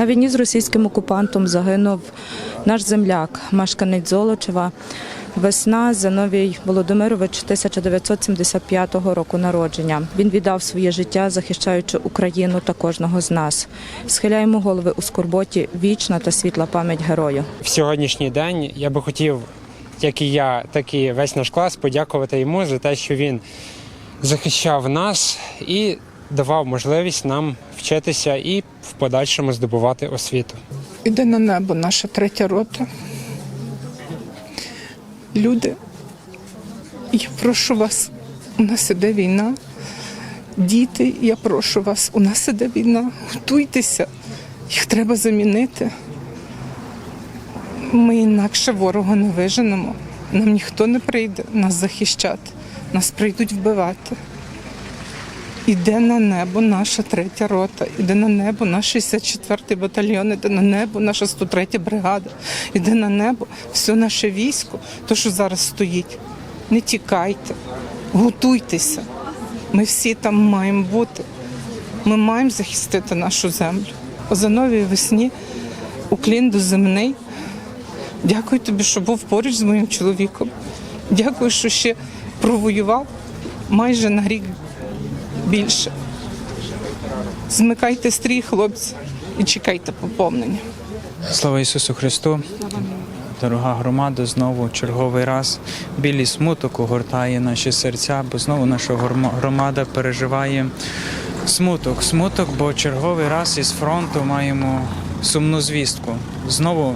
На війні з російським окупантом загинув наш земляк, мешканець Золочева. Весна Зиновій Володимирович 1975 року народження. Він віддав своє життя, захищаючи Україну та кожного з нас. Схиляємо голови у скорботі. Вічна та світла пам'ять герою. В сьогоднішній день я би хотів, як і я, так і весь наш клас, подякувати йому за те, що він захищав нас і давав можливість нам вчитися і в подальшому здобувати освіту. Іде на небо наша третя рота. Люди, я прошу вас, у нас іде війна. Діти, я прошу вас, у нас іде війна. Готуйтеся, їх треба замінити. Ми інакше ворога не виженемо. Нам ніхто не прийде нас захищати, нас прийдуть вбивати. Іде на небо наша третя рота, іде на небо наш 64-й батальйон, іде на небо наша 103-я бригада, іде на небо все наше військо, то, що зараз стоїть. Не тікайте, готуйтеся. Ми всі там маємо бути. Ми маємо захистити нашу землю. Озановій весні уклін до земний. Дякую тобі, що був поруч з моїм чоловіком. Дякую, що ще провоював майже на рік більше. Змикайте стрій, хлопці, і чекайте поповнення. Слава Ісусу Христу! Дорога громада, знову черговий раз білий смуток огортає наші серця, бо знову наша громада переживає смуток. Смуток, бо черговий раз із фронту маємо сумну звістку. Знову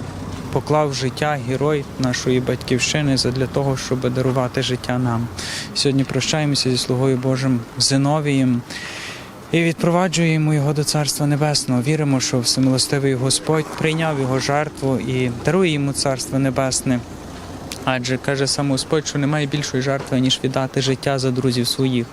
поклав життя герой нашої батьківщини задля того, щоб дарувати життя нам. Сьогодні прощаємося зі слугою Божим Зиновієм. І відпроваджуємо його до Царства Небесного. Віримо, що всемилостивий Господь прийняв його жертву і дарує йому Царство Небесне. Адже каже сам Господь, що немає більшої жертви, ніж віддати життя за друзів своїх.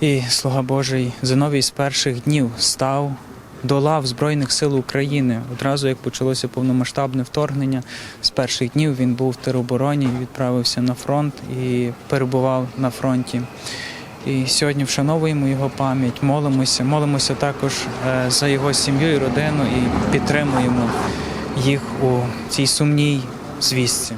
І слуга Божий Зиновій з перших днів став до лав Збройних сил України. Одразу як почалося повномасштабне вторгнення, з перших днів він був в теробороні, відправився на фронт і перебував на фронті. І сьогодні вшановуємо його пам'ять, молимося, молимося також е, за його сім'ю і родину і підтримуємо їх у цій сумній звістці.